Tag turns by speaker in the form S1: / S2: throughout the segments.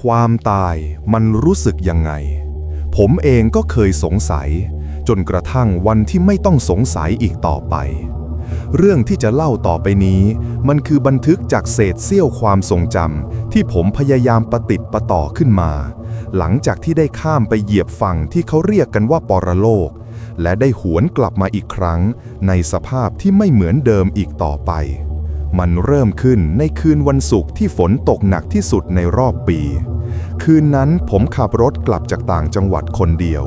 S1: ความตายมันรู้สึกยังไง ผมเองก็เคยสงสัย จนกระทั่งวันที่ไม่ต้องสงสัยอีกต่อไป เรื่องที่จะเล่าต่อไปนี้ มันคือบันทึกจากเศษเสี้ยวความทรงจำที่ผมพยายามประติดประต่อขึ้นมา หลังจากที่ได้ข้ามไปเหยียบฝั่งที่เขาเรียกกันว่าปรโลก และได้หวนกลับมาอีกครั้ง ในสภาพที่ไม่เหมือนเดิมอีกต่อไป มันเริ่มขึ้นในคืนวันศุกร์ที่ฝนตกหนักที่สุดในรอบปี คืนนั้นผมขับรถกลับจากต่างจังหวัดคนเดียว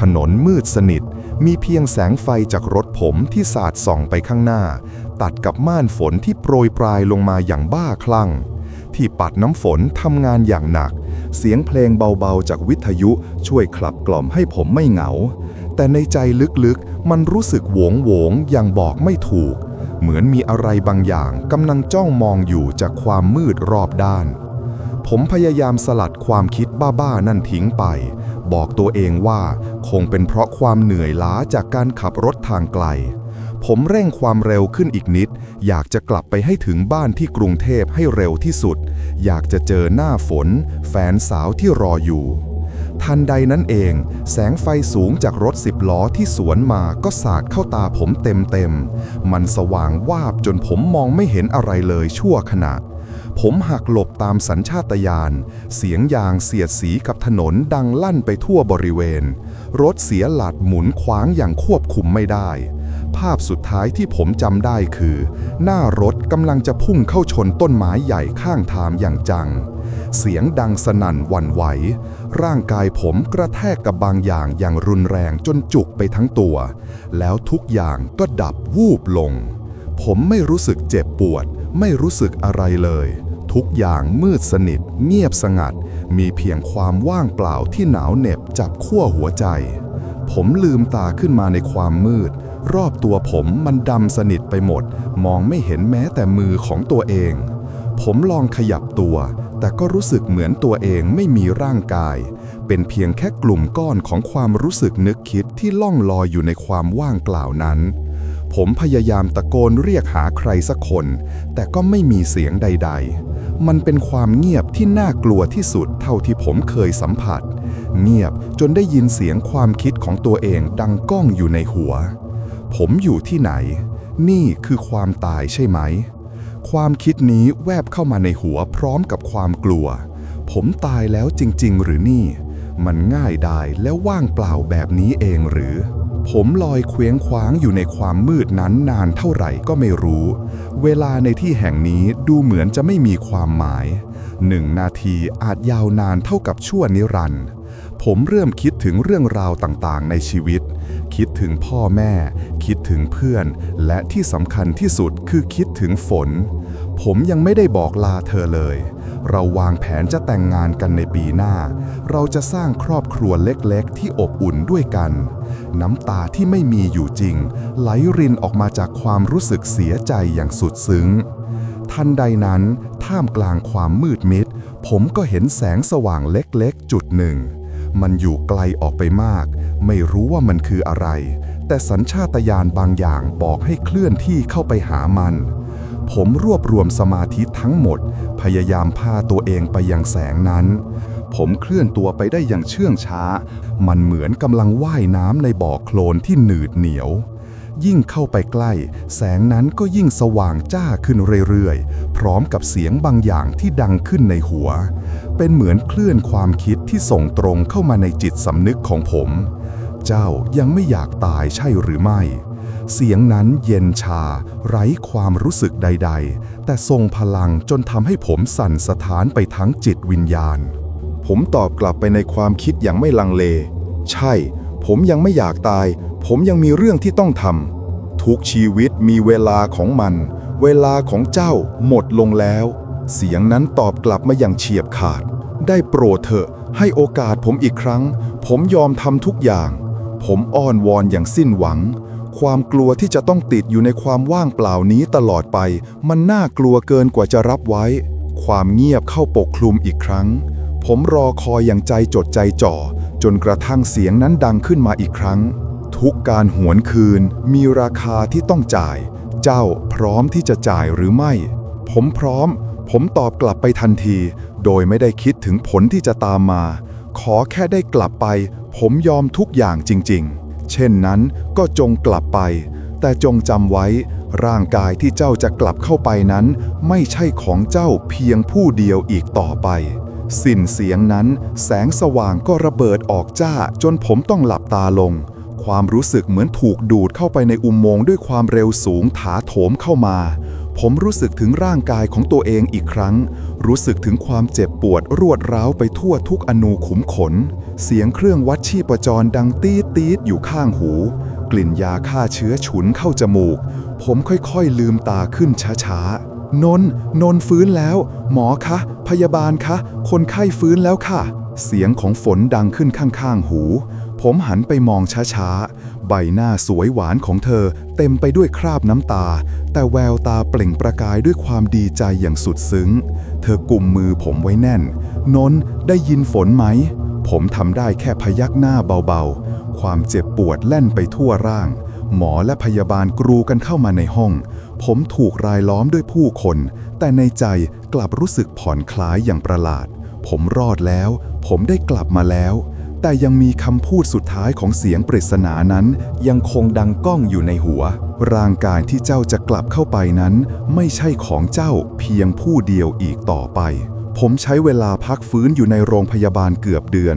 S1: ถนนมืดสนิท มีเพียงแสงไฟจากรถผมที่สาดส่องไปข้างหน้า ตัดกับม่านฝนที่โปรยปลายลงมาอย่างบ้าคลั่ง ที่ปัดน้ำฝนทำงานอย่างหนัก เสียงเพลงเบาๆจากวิทยุช่วยคลับกล่อมให้ผมไม่เหงา แต่ในใจลึกๆมันรู้สึกโหวงโหวงอย่างบอกไม่ถูก เหมือนมีอะไรบางอย่างกำลังจ้องมองอยู่จากความมืดรอบด้าน ผมพยายามสลัดความคิดบ้าๆนั่นทิ้งไป บอกตัวเองว่าคงเป็นเพราะความเหนื่อยล้าจากการขับรถทางไกล ผมเร่งความเร็วขึ้นอีกนิด อยากจะกลับไปให้ถึงบ้านที่กรุงเทพให้เร็วที่สุด อยากจะเจอหน้าฝน แฟนสาวที่รออยู่ ทันใดนั้นเอง แสงไฟสูงจากรถสิบล้อที่สวนมาก็สาดเข้าตาผมเต็มๆ มันสว่างวาบจนผมมองไม่เห็นอะไรเลยชั่วขณะ ผมหักหลบตามสัญชาตญาณ เสียงยางเสียดสีกับถนนดังลั่นไปทั่วบริเวณ รถเสียหลัดหมุนขวางอย่างควบคุมไม่ได้ ภาพสุดท้ายที่ผมจำได้คือ หน้ารถกำลังจะพุ่งเข้าชนต้นไม้ใหญ่ข้างทางอย่างจัง เสียงดังสนั่นวันไหว ร่างกายผมกระแทกกับบางอย่างอย่างรุนแรงจนจุกไปทั้งตัว แล้วทุกอย่างก็ดับวูบลง ผมไม่รู้สึกเจ็บปวด ไม่รู้สึกอะไรเลย ทุกอย่างมืดสนิท เงียบสงัด มีเพียงความว่างเปล่าที่หนาวเหน็บจับขั้วหัวใจ ผมลืมตาขึ้นมาในความมืด รอบตัวผมมันดำสนิทไปหมด มองไม่เห็นแม้แต่มือของตัวเองผมลองขยับตัว แต่ก็รู้สึกเหมือนตัวเองไม่มีร่างกาย เป็นเพียงแค่กลุ่มก้อนของความรู้สึกนึกคิดที่ล่องลอยอยู่ในความว่างเปล่านั้น ผมพยายามตะโกนเรียกหาใครสักคน แต่ก็ไม่มีเสียงใด ๆ มันเป็นความเงียบที่น่ากลัวที่สุดเท่าที่ผมเคยสัมผัส เงียบจนได้ยินเสียงความคิดของตัวเองดังก้องอยู่ในหัว ผมอยู่ที่ไหน นี่คือความตายใช่ไหม ความคิดนี้แวบเข้ามาในหัวพร้อมกับความกลัว ผมตายแล้วจริง ๆ หรือนี่ มันง่ายดายและว่างเปล่าแบบนี้เองหรือ ผมลอยเคว้งคว้างอยู่ในความมืดนั้นนานเท่าไหร่ก็ไม่รู้ เวลาในที่แห่งนี้ดูเหมือนจะไม่มีความหมายหนึ่งนาทีอาจยาวนานเท่ากับชั่วนิรันดร์ ผมเริ่มคิดถึงเรื่องราวต่างๆ ในชีวิต คิดถึงพ่อแม่ คิดถึงเพื่อน และที่สำคัญที่สุดคือคิดถึงฝน ผมยังไม่ได้บอกลาเธอเลย เราวางแผนจะแต่งงานกันในปีหน้า เราจะสร้างครอบครัวเล็กๆ ที่อบอุ่นด้วยกัน น้ำตาที่ไม่มีอยู่จริง ไหลรินออกมาจากความรู้สึกเสียใจอย่างสุดซึ้ง ทันใดนั้น ท่ามกลางความมืดมิด ผมก็เห็นแสงสว่างเล็กๆ จุดหนึ่ง มันอยู่ไกลออกไปมาก ไม่รู้ว่ามันคืออะไร แต่สัญชาตญาณบางอย่างบอกให้เคลื่อนที่เข้าไปหามัน ผมรวบรวมสมาธิทั้งหมด พยายามพาตัวเองไปยังแสงนั้น ผมเคลื่อนตัวไปได้อย่างเชื่องช้า มันเหมือนกำลังว่ายน้ำในบ่อโคลนที่หนืดเหนียว ยิ่งเข้าไปใกล้ แสงนั้นก็ยิ่งสว่างจ้าขึ้นเรื่อยๆ พร้อมกับเสียงบางอย่างที่ดังขึ้นในหัว เป็นเหมือนคลื่นความคิดที่ส่งตรงเข้ามาในจิตสำนึกของผม เจ้ายังไม่อยากตายใช่หรือไม่ เสียงนั้นเย็นชา ไร้ความรู้สึกใด ๆ แต่ทรงพลังจนทำให้ผมสั่นสะท้านไปทั้งจิตวิญญาณ ผมตอบกลับไปในความคิดอย่างไม่ลังเล ใช่ ผมยังไม่อยากตาย ผมยังมีเรื่องที่ต้องทำทุกชีวิตมีเวลาของมัน เวลาของเจ้าหมดลงแล้ว เสียงนั้นตอบกลับมาอย่างเฉียบขาด ได้โปรดเถอะ ให้โอกาสผมอีกครั้ง ผมยอมทำทุกอย่าง ผมอ้อนวอนอย่างสิ้นหวัง ความกลัวที่จะต้องติดอยู่ในความว่างเปล่านี้ตลอดไป มันน่ากลัวเกินกว่าจะรับไว้ ความเงียบเข้าปกคลุมอีกครั้ง ผมรอคอยอย่างใจจดใจจ่อ จนกระทั่งเสียงนั้นดังขึ้นมาอีกครั้ง ทุกการหวนคืนมีราคาที่ต้องจ่าย เจ้าพร้อมที่จะจ่ายหรือไม่ ผมพร้อม ผมตอบกลับไปทันที
S2: โดยไม่ได้คิดถึงผลที่จะตามมา ขอแค่ได้กลับไป ผมยอมทุกอย่างจริง ๆ เช่นนั้นก็จงกลับไป แต่จงจำไว้ ร่างกายที่เจ้าจะกลับเข้าไปนั้น ไม่ใช่ของเจ้าเพียงผู้เดียวอีกต่อไป สิ้นเสียงนั้น แสงสว่างก็ระเบิดออกจ้า จนผมต้องหลับตาลง ความรู้สึกเหมือนถูกดูดเข้าไปในอุโมงค์ด้วยความเร็วสูงถาโถมเข้ามา ผมรู้สึกถึงร่างกายของตัวเองอีกครั้ง รู้สึกถึงความเจ็บปวดรวดร้าวไปทั่วทุกอนูขุมขน เสียงเครื่องวัดชีพจรดังตีดตีดอยู่ข้างหู กลิ่นยาฆ่าเชื้อฉุนเข้าจมูก ผมค่อยๆลืมตาขึ้นช้าๆ นน นนฟื้นแล้ว หมอคะ พยาบาลคะ คนไข้ฟื้นแล้วค่ะ เสียงของฝนดังขึ้นข้างๆหู ผมหันไปมองช้าๆ ใบหน้าสวยหวานของเธอ เต็มไปด้วยคราบน้ำตา แต่แววตาเปล่งประกายด้วยความดีใจอย่างสุดซึ้ง เธอกุมมือผมไว้แน่น นน ได้ยินฝนไหม ผมทำได้แค่พยักหน้าเบาๆ ความเจ็บปวดแล่นไปทั่วร่าง หมอและพยาบาลกรูกันเข้ามาในห้อง ผมถูกรายล้อมด้วยผู้คน แต่ในใจกลับรู้สึกผ่อนคลายอย่างประหลาด ผมรอดแล้ว ผมได้กลับมาแล้ว แต่ยังมีคำพูดสุดท้ายของเสียงปริศนานั้น ยังคงดังก้องอยู่ในหัว ร่างกายที่เจ้าจะกลับเข้าไปนั้น ไม่ใช่ของเจ้าเพียงผู้เดียวอีกต่อไป ผมใช้เวลาพักฟื้นอยู่ในโรงพยาบาลเกือบเดือน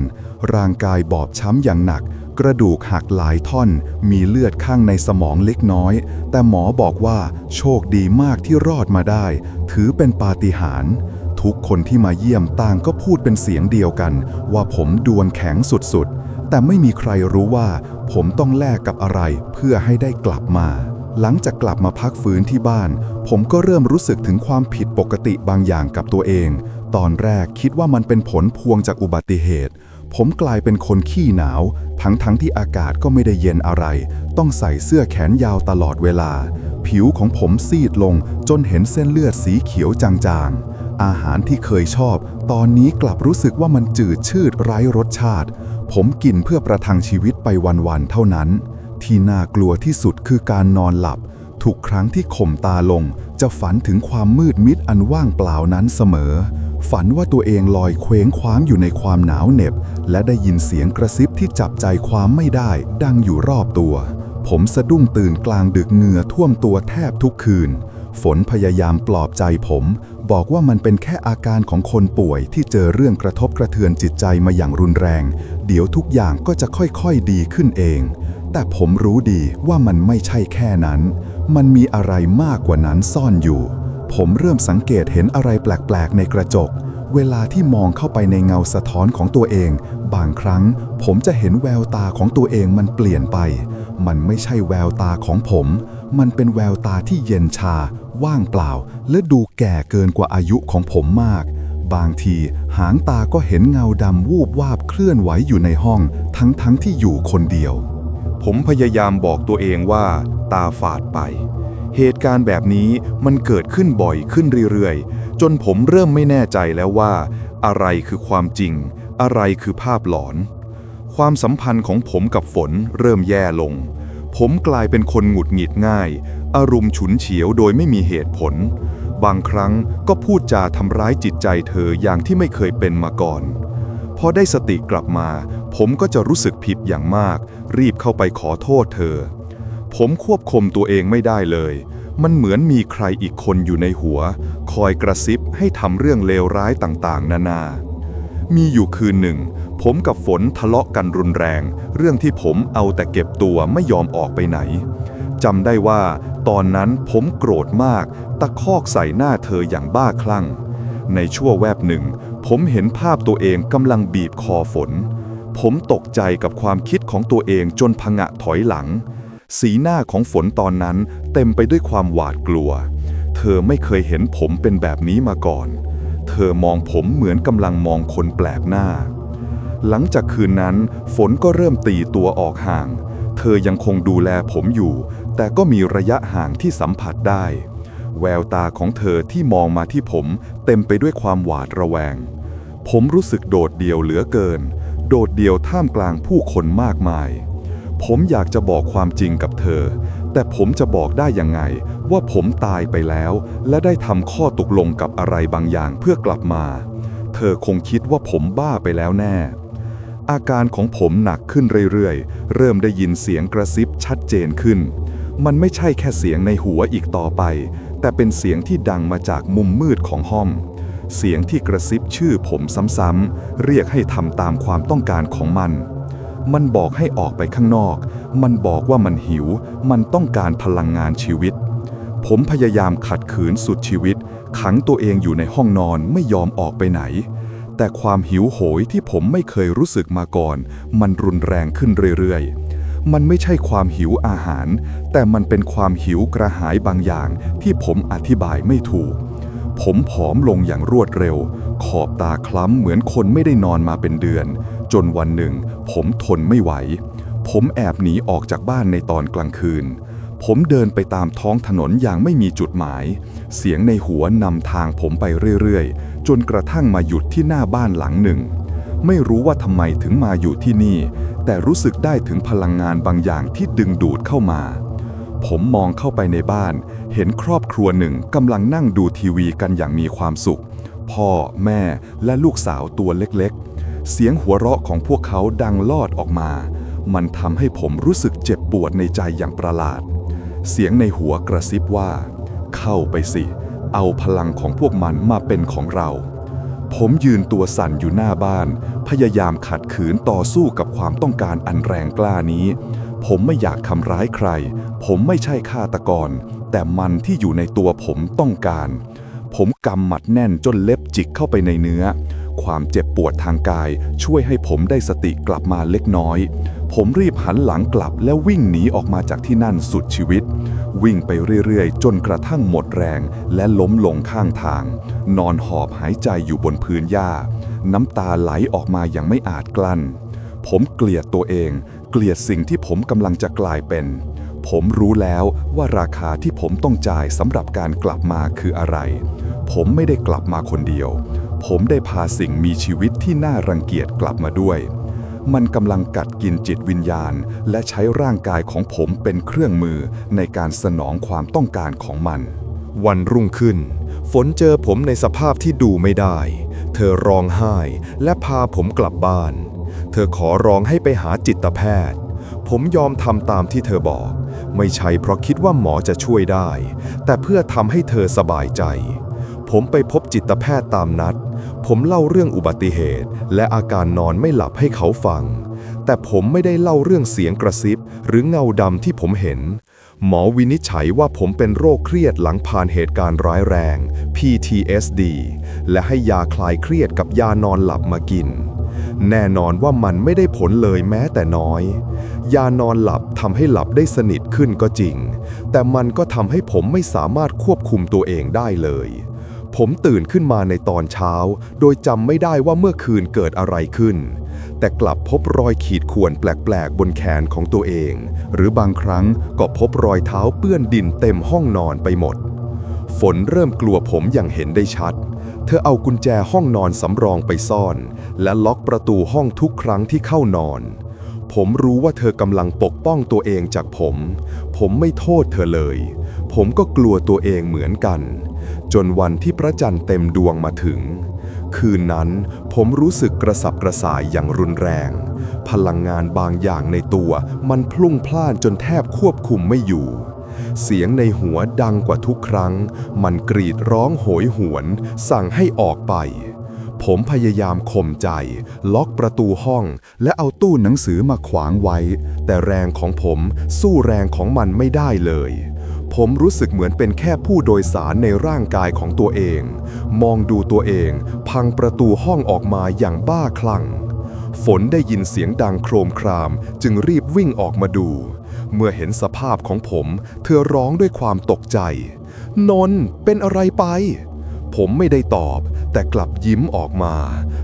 S2: ร่างกายบอบช้ำอย่างหนัก กระดูกหักหลายท่อน มีเลือดข้างในสมองเล็กน้อย แต่หมอบอกว่าโชคดีมากที่รอดมาได้ ถือเป็นปาฏิหาริย์ทุกคนที่มาเยี่ยมต่างก็พูดเป็นเสียงเดียวกัน ว่าผมดวลแข็งสุดๆ แต่ไม่มีใครรู้ว่า ผมต้องแลกกับอะไรเพื่อให้ได้กลับมา หลังจากกลับมาพักฟื้นที่บ้าน ผมก็เริ่มรู้สึกถึงความผิดปกติบางอย่างกับตัวเอง ตอนแรกคิดว่ามันเป็นผลพวงจากอุบัติเหตุ ผมกลายเป็นคนขี้หนาว ทั้งๆทที่อากาศก็ไม่ได้เย็นอะไร ต้องใส่เสื้อแขนยาวตลอดเวลา ผิวของผมซีดลงจนเห็นเส้นเลือดสีเขียวจางๆ อาหารที่เคยชอบ ตอนนี้กลับรู้สึกว่ามันจืดชืดไร้รสชาติ ผมกินเพื่อประทังชีวิตไปวันๆเท่านั้น ที่น่ากลัวที่สุดคือการนอนหลับ ทุกครั้งที่ข่มตาลง จะฝันถึงความมืดมิดอันว่างเปล่านั้นเสมอ ฝันว่าตัวเองลอยเคว้งคว้างอยู่ในความหนาวเหน็บ และได้ยินเสียงกระซิบที่จับใจความไม่ได้ ดังอยู่รอบตัว ผมสะดุ้งตื่นกลางดึกเหงื่อท่วมตัวแทบทุกคืน ฝนพยายามปลอบใจผม บอกว่ามันเป็นแค่อาการของคนป่วยที่เจอเรื่องกระทบกระเทือนจิตใจมาอย่างรุนแรง เดี๋ยวทุกอย่างก็จะค่อยๆดีขึ้นเอง แต่ผมรู้ดีว่ามันไม่ใช่แค่นั้น มันมีอะไรมากกว่านั้นซ่อนอยู่ ผมเริ่มสังเกตเห็นอะไรแปลกๆ ในกระจก เวลาที่มองเข้าไปในเงาสะท้อนของตัวเอง บางครั้งผมจะเห็นแววตาของตัวเองมันเปลี่ยนไป มันไม่ใช่แววตาของผม มันเป็นแววตาที่เย็นชา ว่างเปล่า และดูแก่เกินกว่าอายุของผมมาก บางทีหางตาก็เห็นเงาดำวูบวาบเคลื่อนไหวอยู่ในห้อง ทั้งๆที่อยู่คนเดียว
S1: ผมพยายามบอกตัวเองว่า ตาฝาดไป เหตุการณ์แบบนี้มันเกิดขึ้นบ่อยขึ้นเรื่อยๆ จนผมเริ่มไม่แน่ใจแล้วว่า อะไรคือความจริง อะไรคือภาพหลอน ความสัมพันธ์ของผมกับฝนเริ่มแย่ลง ผมกลายเป็นคนหงุดหงิดง่าย อารมณ์ฉุนเฉียวโดยไม่มีเหตุผล บางครั้งก็พูดจาทำร้ายจิตใจเธออย่างที่ไม่เคยเป็นมาก่อน พอได้สติกลับมา ผมก็จะรู้สึกผิดอย่างมาก รีบเข้าไปขอโทษเธอ ผมควบคุมตัวเองไม่ได้เลย มันเหมือนมีใครอีกคนอยู่ในหัว คอยกระซิบให้ทำเรื่องเลวร้ายต่างๆ นานา มีอยู่คืนหนึ่ง ผมกับฝนทะเลาะกันรุนแรง เรื่องที่ผมเอาแต่เก็บตัวไม่ยอมออกไปไหนจำได้ว่า ตอนนั้นผมโกรธมาก ตะคอกใส่หน้าเธออย่างบ้าคลั่ง ในชั่วแวบหนึ่ง ผมเห็นภาพตัวเองกำลังบีบคอฝน ผมตกใจกับความคิดของตัวเองจนพงะถอยหลัง สีหน้าของฝนตอนนั้นเต็มไปด้วยความหวาดกลัว เธอไม่เคยเห็นผมเป็นแบบนี้มาก่อน เธอมองผมเหมือนกำลังมองคนแปลกหน้า หลังจากคืนนั้น ฝนก็เริ่มตีตัวออกห่าง เธอยังคงดูแลผมอยู่ แต่ก็มีระยะห่างที่สัมผัสได้ แววตาของเธอที่มองมาที่ผมเต็มไปด้วยความหวาดระแวง ผมรู้สึกโดดเดี่ยวเหลือเกิน โดดเดี่ยวท่ามกลางผู้คนมากมาย ผมอยากจะบอกความจริงกับเธอ แต่ผมจะบอกได้ยังไง ว่าผมตายไปแล้ว และได้ทำข้อตกลงกับอะไรบางอย่างเพื่อกลับมา เธ
S2: อคงคิดว่าผมบ้าไปแล้วแน่ อาการของผมหนักขึ้นเรื่อยๆ เริ่มได้ยินเสียงกระซิบชัดเจนขึ้น มันไม่ใช่แค่เสียงในหัวอีกต่อไป แต่เป็นเสียงที่ดังมาจากมุมมืดของห้องเสียงที่กระซิบชื่อผมซ้ำๆ เรียกให้ทำตามความต้องการของมัน มันบอกให้ออกไปข้างนอก มันบอกว่ามันหิว มันต้องการพลังงานชีวิต ผมพยายามขัดขืนสุดชีวิต ขังตัวเองอยู่ในห้องนอนไม่ยอมออกไปไหน แต่ความหิวโหยที่ผมไม่เคยรู้สึกมาก่อน มันรุนแรงขึ้นเรื่อยๆ มันไม่ใช่ความหิวอาหาร แต่มันเป็นความหิวกระหายบางอย่างที่ผมอธิบายไม่ถูก ผมผอมลงอย่างรวดเร็ว ขอบตาคล้ำเหมือนคนไม่ได้นอนมาเป็นเดือน จนวันหนึ่ง ผมทนไม่ไหว ผมแอบหนีออกจากบ้านในตอนกลางคืน ผมเดินไปตามท้องถนนอย่างไม่มีจุดหมาย เสียงในหัวนำทางผมไปเรื่อยๆ จนกระทั่งมาหยุดที่หน้าบ้านหลังหนึ่ง ไม่รู้ว่าทำไมถึงมาอยู่ที่นี่ แต่รู้สึกได้ถึงพลังงานบางอย่างที่ดึงดูดเข้ามา ผมมองเข้าไปในบ้าน เห็นครอบครัวหนึ่งกำลังนั่งดูทีวีกันอย่างมีความสุข พ่อ แม่และลูกสาวตัวเล็กๆ เสียงหัวเราะของพวกเขาดังลอดออกมา มันทำให้ผมรู้สึกเจ็บปวดในใจอย่างประหลาด เสียงในหัวกระซิบว่า เข้าไปสิ เอาพลังของพวกมันมาเป็นของเรา ผมยืนตัวสั่นอยู่หน้าบ้าน พยายามขัดขืนต่อสู้กับความต้องการอันแรงกล้านี้ ผมไม่อยากทำร้ายใคร ผมไม่ใช่ฆาตกร แต่มันที่อยู่ในตัวผมต้องการ ผมกำหมัดแน่นจนเล็บจิกเข้าไปในเนื้อ ความเจ็บปวดทางกาย ช่วยให้ผมได้สติกลับมาเล็กน้อย ผมรีบหันหลังกลับและวิ่งหนีออกมาจากที่นั่นสุดชีวิต วิ่งไปเรื่อยๆ จนกระทั่งหมดแรงและล้มลงข้างทาง นอนหอบหายใจอยู่บนพื้นหญ้า น้ำตาไหลออกมาอย่างไม่อาจกลั้น ผมเกลียดตัวเอง เกลียดสิ่งที่ผมกำลังจะกลายเป็นผมรู้แล้วว่าราคาที่ผมต้องจ่ายสำหรับการกลับมาคืออะไร ผมไม่ได้กลับมาคนเดียว ผมได้พาสิ่งมีชีวิตที่น่ารังเกียจกลับมาด้วย มันกำลังกัดกินจิตวิญญาณ และใช้ร่างกายของผมเป็นเครื่องมือในการสนองความต้องการของมัน
S1: วันรุ่งขึ้น ฝนเจอผมในสภาพที่ดูไม่ได้ เธอร้องไห้และพาผมกลับบ้าน เธอขอร้องให้ไปหาจิตแพทย์ ผมยอมทำตามที่เธอบอก ไม่ใช่เพราะคิดว่าหมอจะช่วยได้ แต่เพื่อทำให้เธอสบายใจ ผมไปพบจิตแพทย์ตามนัด ผมเล่าเรื่องอุบัติเหตุ และอาการนอนไม่หลับให้เขาฟัง แต่ผมไม่ได้เล่าเรื่องเสียงกระซิบ หรือเงาดำที่ผมเห็น หมอวินิจฉัยว่าผมเป็นโรคเครียดหลังผ่านเหตุการณ์ร้ายแรง PTSD และให้ยาคลายเครียดกับยานอนหลับมากิน แน่นอนว่ามันไม่ได้ผลเลยแม้แต่น้อย ยานอนหลับทำให้หลับได้สนิทขึ้นก็จริง แต่มันก็ทำให้ผมไม่สามารถควบคุมตัวเองได้เลย ผมตื่นขึ้นมาในตอนเช้า โดยจำไม่ได้ว่าเมื่อคืนเกิดอะไรขึ้น แต่กลับพบรอยขีดข่วนแปลกๆ บนแขนของตัวเอง หรือบางครั้งก็พบรอยเท้าเปื้อนดินเต็มห้องนอนไปหมด ฝนเริ่มกลัวผมอย่างเห็นได้ชัด เธอเอากุญแจห้องนอนสำรองไปซ่อน และล็อกประตูห้องทุกครั้งที่เข้านอน ผมรู้ว่าเธอกำลังปกป้องตัวเองจากผม ผมไม่โทษเธอเลย ผมก็กลัวตัวเองเหมือนกัน จนวันที่พระจันทร์เต็มดวงมาถึง คืนนั้นผมรู้สึกกระสับกระส่ายอย่างรุนแรง พลังงานบางอย่างในตัวมันพลุ่งพล่านจนแทบควบคุมไม่อยู่ เสียงในหัวดังกว่าทุกครั้ง มันกรีดร้องโหยหวน สั่งให้ออกไปผมพยายามข่มใจ ล็อกประตูห้อง และเอาตู้หนังสือมาขวางไว้ แต่แรงของผมสู้แรงของมันไม่ได้เลย ผมรู้สึกเหมือนเป็นแค่ผู้โดยสารในร่างกายของตัวเอง มองดูตัวเอง พังประตูห้องออกมาอย่างบ้าคลั่ง ฝนได้ยินเสียงดังโครมคราม จึงรีบวิ่งออกมาดู เมื่อเห็นสภาพของผม เธอร้องด้วยความตกใจ นนเป็นอะไรไป ผมไม่ได้ตอบ แต่กลับยิ้มออกมา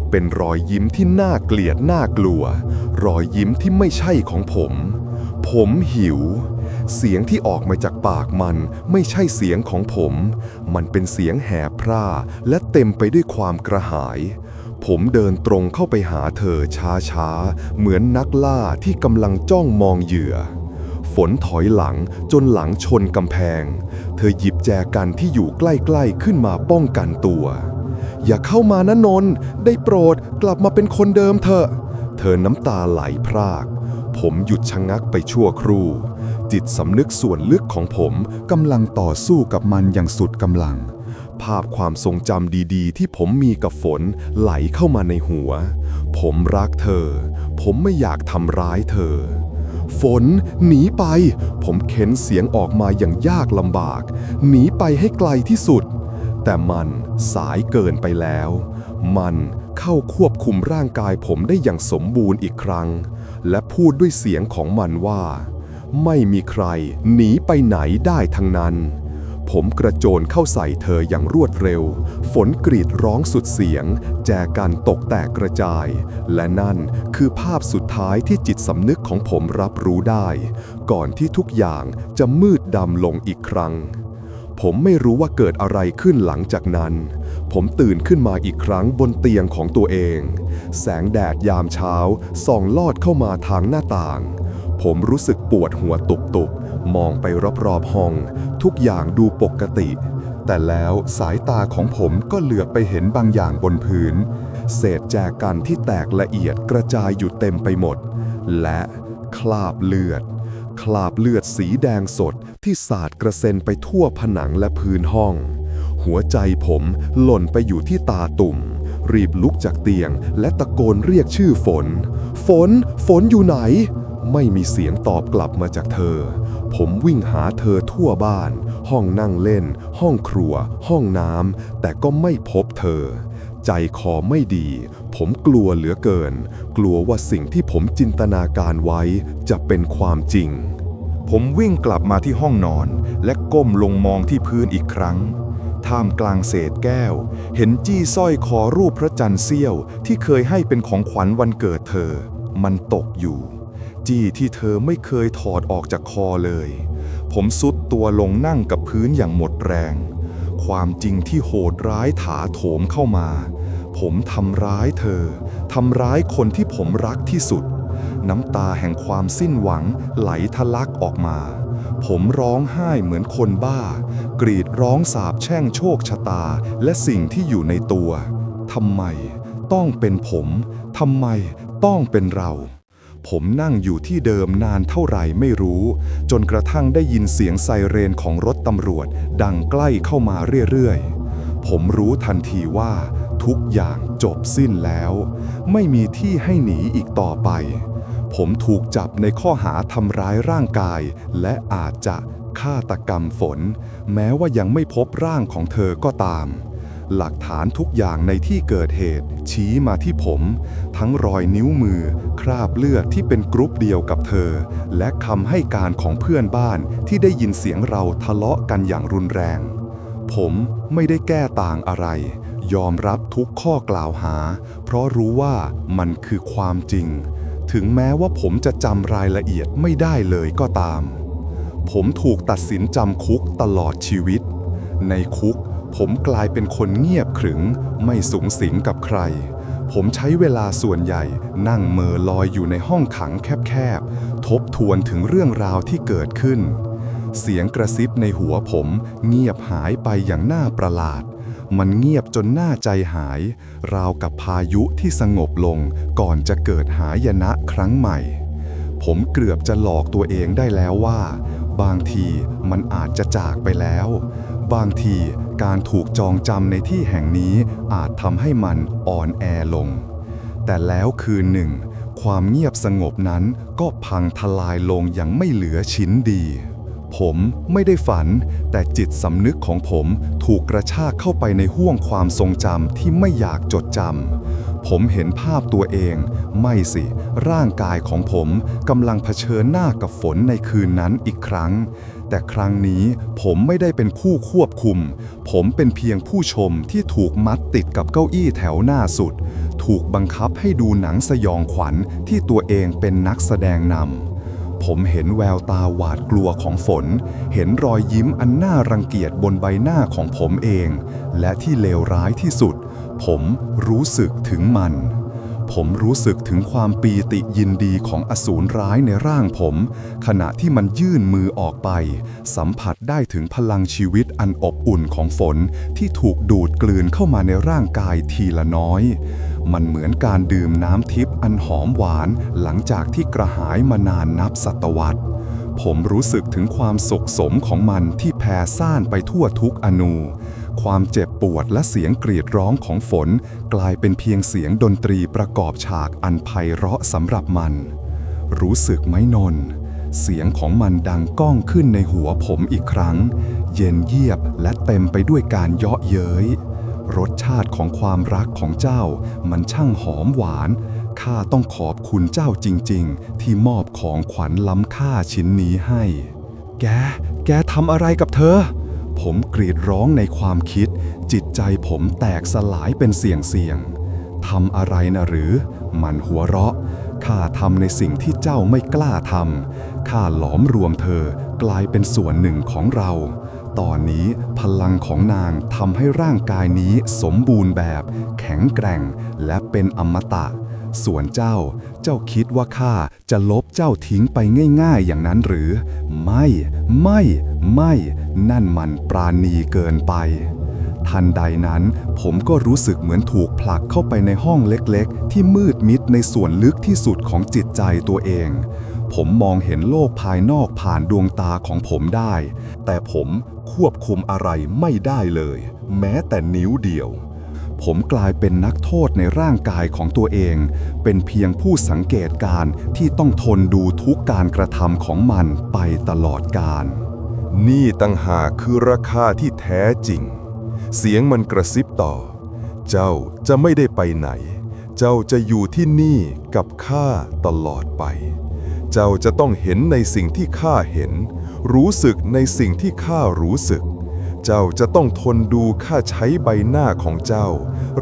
S1: เป็นรอยยิ้มที่น่าเกลียดน่ากลัว รอยยิ้มที่ไม่ใช่ของผม ผมหิว เสียงที่ออกมาจากปากมันไม่ใช่เสียงของผม มันเป็นเสียงแหบพร่าและเต็มไปด้วยความกระหาย ผมเดินตรงเข้าไปหาเธอช้าๆ เหมือนนักล่าที่กำลังจ้องมองเหยื่อ ฝนถอยหลังจนหลังชนกำแพง เธอหยิบแจกันที่อยู่ใกล้ๆขึ้นมาป้องกันตัว
S2: อย่าเข้ามานะนนท์ได้โปรดกลับมาเป็นคนเดิมเถอะ เธอน้ำตาไหลพราก ผมหยุดชะงักไปชั่วครู่ จิตสำนึกส่วนลึกของผมกำลังต่อสู้กับมันอย่างสุดกำลัง ภาพความทรงจำดีๆ ที่ผมมีกับฝนไหลเข้ามาในหัว ผมรักเธอ ผมไม่อยากทำร้ายเธอ ฝน หนีไป ผมเข็นเสียงออกมาอย่างยากลำบาก หนีไปให้ไกลที่สุด แต่มันสายเกินไปแล้ว มันเข้าควบคุมร่างกายผมได้อย่างสมบูรณ์อีกครั้ง และพูดด้วยเสียงของมันว่า ไม่มีใครหนีไปไหนได้ทั้งนั้น ผมกระโจนเข้าใส่เธออย่างรวดเร็ว ฝนกรีดร้องสุดเสียง แจกันตกแตกกระจาย และนั่นคือภาพสุดท้ายที่จิตสำนึกของผมรับรู้ได้ ก่อนที่ทุกอย่างจะมืดดำลงอีกครั้งผมไม่รู้ว่าเกิดอะไรขึ้นหลังจากนั้น ผมตื่นขึ้นมาอีกครั้งบนเตียงของตัวเอง แสงแดดยามเช้าส่องลอดเข้ามาทางหน้าต่าง ผมรู้สึกปวดหัวตุบๆ มองไปรอบๆห้อง ทุกอย่างดูปกติ แต่แล้วสายตาของผมก็เหลือบไปเห็นบางอย่างบนพื้น เศษแจกันที่แตกละเอียดกระจายอยู่เต็มไปหมด และคราบเลือด คราบเลือดสีแดงสดที่สาดกระเซ็นไปทั่วผนังและพื้นห้อง หัวใจผมหล่นไปอยู่ที่ตาตุ่ม รีบลุกจากเตียงและตะโกนเรียกชื่อฝน ฝน ฝนอยู่ไหน ไม่มีเสียงตอบกลับมาจากเธอ ผมวิ่งหาเธอทั่วบ้าน ห้องนั่งเล่น ห้องครัว ห้องน้ำ แต่ก็ไม่พบเธอ ใจคอไม่ดี ผมกลัวเหลือเกิน กลัวว่าสิ่งที่ผมจินตนาการไว้จะเป็นความจริง ผมวิ่งกลับมาที่ห้องนอน และก้มลงมองที่พื้นอีกครั้ง ท่ามกลางเศษแก้ว เห็นจี้สร้อยคอรูปพระจันทร์เสี้ยวที่เคยให้เป็นของขวัญวันเกิดเธอ มันตกอยู่ จี้ที่เธอไม่เคยถอดออกจากคอเลย ผมซุดตัวลงนั่งกับพื้นอย่างหมดแรง ความจริงที่โหดร้ายถาโถมเข้ามา ผมทำร้ายเธอ ทำร้ายคนที่ผมรักที่สุด น้ำตาแห่งความสิ้นหวังไหลทะลักออกมา ผมร้องไห้เหมือนคนบ้า กรีดร้องสาบแช่งโชคชะตาและสิ่งที่อยู่ในตัวทำไมต้องเป็นผม ทำไมต้องเป็นเรา ผมนั่งอยู่ที่เดิมนานเท่าไหร่ไม่รู้ จนกระทั่งได้ยินเสียงไซเรนของรถตำรวจ ดังใกล้เข้ามาเรื่อยๆ ผมรู้ทันทีว่าทุกอย่างจบสิ้นแล้ว ไม่มีที่ให้หนีอีกต่อไป ผมถูกจับในข้อหาทำร้ายร่างกาย และอาจจะฆาตกรรมฝน แม้ว่ายังไม่พบร่างของเธอก็ตาม หลักฐานทุกอย่างในที่เกิดเหตุ ชี้มาที่ผม ทั้งรอยนิ้วมือ คราบเลือดที่เป็นกรุ๊ปเดียวกับเธอ และคำให้การของเพื่อนบ้านที่ได้ยินเสียงเราทะเลาะกันอย่างรุนแรง ผมไม่ได้แก้ต่างอะไร ยอมรับทุกข้อกล่าวหา เพราะรู้ว่ามันคือความจริง ถึงแม้ว่าผมจะจำรายละเอียดไม่ได้เลยก็ตาม ผมถูกตัดสินจำคุกตลอดชีวิต ในคุกผมกลายเป็นคนเงียบขรึง ไม่สูงสิงกับใคร ผมใช้เวลาส่วนใหญ่นั่งเมอลอยอยู่ในห้องขังแคบๆ ทบทวนถึงเรื่องราวที่เกิดขึ้น เสียงกระซิบในหัวผมเงียบหายไปอย่างน่าประหลาด มันเงียบจนน่าใจหาย ราวกับพายุที่สงบลงก่อนจะเกิดหายนะครั้งใหม่ ผมเกือบจะหลอกตัวเองได้แล้วว่า บางทีมันอาจจะจากไปแล้ว บางที การถูกจองจำในที่แห่งนี้อาจทำให้มันอ่อนแอลง แต่แล้วคืนหนึ่ง ความเงียบสงบนั้นก็พังทลายลงอย่างไม่เหลือชิ้นดี ผมไม่ได้ฝัน แต่จิตสำนึกของผมถูกกระชากเข้าไปในห้วงความทรงจำที่ไม่อยากจดจำ ผมเห็นภาพตัวเอง ไม่สิ ร่างกายของผมกำลังเผชิญหน้ากับฝนในคืนนั้นอีกครั้ง แต่ครั้งนี้ผมไม่ได้เป็นผู้ควบคุม ผมเป็นเพียงผู้ชมที่ถูกมัดติดกับเก้าอี้แถวหน้าสุด ถูกบังคับให้ดูหนังสยองขวัญที่ตัวเองเป็นนักแสดงนำผมเห็นแววตาหวาดกลัวของฝน เห็นรอยยิ้มอันน่ารังเกียจบนใบหน้าของผมเอง และที่เลวร้ายที่สุด ผมรู้สึกถึงมัน ผมรู้สึกถึงความปีติยินดีของอสูรร้ายในร่างผม ขณะที่มันยื่นมือออกไป สัมผัสได้ถึงพลังชีวิตอันอบอุ่นของฝนที่ถูกดูดกลืนเข้ามาในร่างกายทีละน้อย มันเหมือนการดื่มน้ำทิพย์อันหอมหวานหลังจากที่กระหายมานานนับศตวรรษผมรู้สึกถึงความสุขสมของมันที่แผ่ซ่านไปทั่วทุกอนู ความเจ็บปวดและเสียงกรีดร้องของฝน กลายเป็นเพียงเสียงดนตรีประกอบฉากอันไพเราะสำหรับมัน รู้สึกไหมนน เสียงของมันดังก้องขึ้นในหัวผมอีกครั้ง เย็นเยียบและเต็มไปด้วยการเยาะเย้ย รสชาติของความรักของเจ้า มันช่างหอมหวาน ข้าต้องขอบคุณเจ้าจริง ๆ ที่มอบของขวัญล้ำค่าชิ้นนี้ให้ แก แกทำอะไรกับเธอ ผมกรีดร้องในความคิด จิตใจผมแตกสลายเป็นเสี่ยงเสียงทำอะไรนะหรือ มันหัวเราะ ข้าทำในสิ่งที่เจ้าไม่กล้าทำ ข้าหลอมรวมเธอกลายเป็นส่วนหนึ่งของเรา ตอนนี้พลังของนางทำให้ร่างกายนี้สมบูรณ์แบบ แข็งแกร่ง และเป็นอมตะ ส่วนเจ้า เจ้าคิดว่าข้าจะลบเจ้าทิ้งไปง่ายๆอย่างนั้นหรือ ไม่ ไม่ ไม่ นั่นมันปราณีเกินไป ทันใดนั้น ผมก็รู้สึกเหมือนถูกผลักเข้าไปในห้องเล็กๆ ที่มืดมิดในส่วนลึกที่สุดของจิตใจตัวเองผมมองเห็นโลกภายนอกผ่านดวงตาของผมได้ แต่ผมควบคุมอะไรไม่ได้เลย แม้แต่นิ้วเดียว ผมกลายเป็นนักโทษในร่างกายของตัวเอง เป็นเพียงผู้สังเกตการ์ที่ต้องทนดูทุกการกระทำของมันไปตลอดกาล
S1: นี่ตั้งหากคือราคาที่แท้จริง เสียงมันกระซิบต่อ เจ้าจะไม่ได้ไปไหน เจ้าจะอยู่ที่นี่กับข้าตลอดไป เจ้าจะต้องเห็นในสิ่งที่ข้าเห็น รู้สึกในสิ่งที่ข้ารู้สึก เจ้าจะต้องทนดูข้าใช้ใบหน้าของเจ้า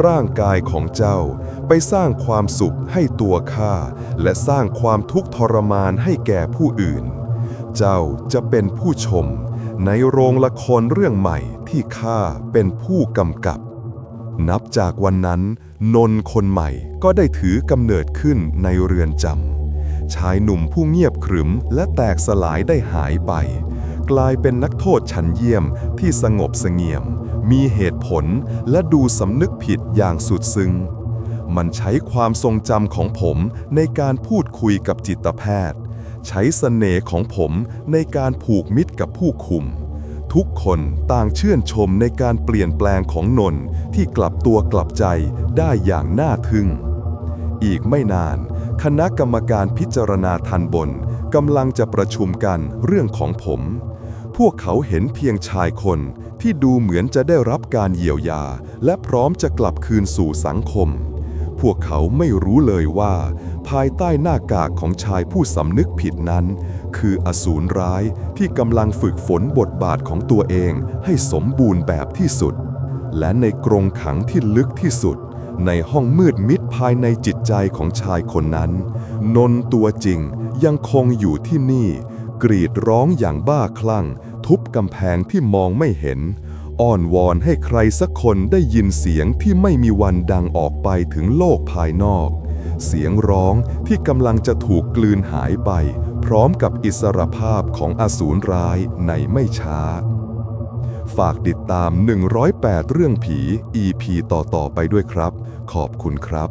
S1: ร่างกายของเจ้า ไปสร้างความสุขให้ตัวข้าและสร้างความทุกข์ทรมานให้แก่ผู้อื่น เจ้าจะเป็นผู้ชม ในโรงละครเรื่องใหม่ที่ข้าเป็นผู้กำกับ นับจากวันนั้น นนท์คนใหม่ก็ได้ถือกำเนิดขึ้นในเรือนจำชายหนุ่มผู้เงียบขรึมและแตกสลายได้หายไป กลายเป็นนักโทษชั้นเยี่ยมที่สงบเสงี่ยม มีเหตุผลและดูสำนึกผิดอย่างสุดซึ้ง มันใช้ความทรงจำของผมในการพูดคุยกับจิตแพทย์ ใช้เสน่ห์ของผมในการผูกมิตรกับผู้คุม ทุกคนต่างเชื่นชมในการเปลี่ยนแปลงของนนท์ที่กลับตัวกลับใจได้อย่างน่าทึ่ง อีกไม่นานคณะกรรมการพิจารณาทันบนกำลังจะประชุมกันเรื่องของผม พวกเขาเห็นเพียงชายคนที่ดูเหมือนจะได้รับการเยียวยา และพร้อมจะกลับคืนสู่สังคม พวกเขาไม่รู้เลยว่า ภายใต้หน้ากากของชายผู้สำนึกผิดนั้น คืออสูรร้ายที่กำลังฝึกฝนบทบาทของตัวเองให้สมบูรณ์แบบที่สุด และในกรงขังที่ลึกที่สุด ในห้องมืดมิดภายในจิตใจของชายคนนั้น นนตัวจริงยังคงอยู่ที่นี่กรีดร้องอย่างบ้าคลั่ง กำแพงที่มองไม่เห็น อ้อนวอนให้ใครสักคนได้ยินเสียงที่ไม่มีวันดังออกไปถึงโลกภายนอก เสียงร้องที่กำลังจะถูกกลืนหายไป พร้อมกับอิสรภาพของอสูรร้ายในไม่ช้า ฝากติดตาม 108 เรื่องผี EP ต่อๆไปด้วยครับ ขอบคุณครับ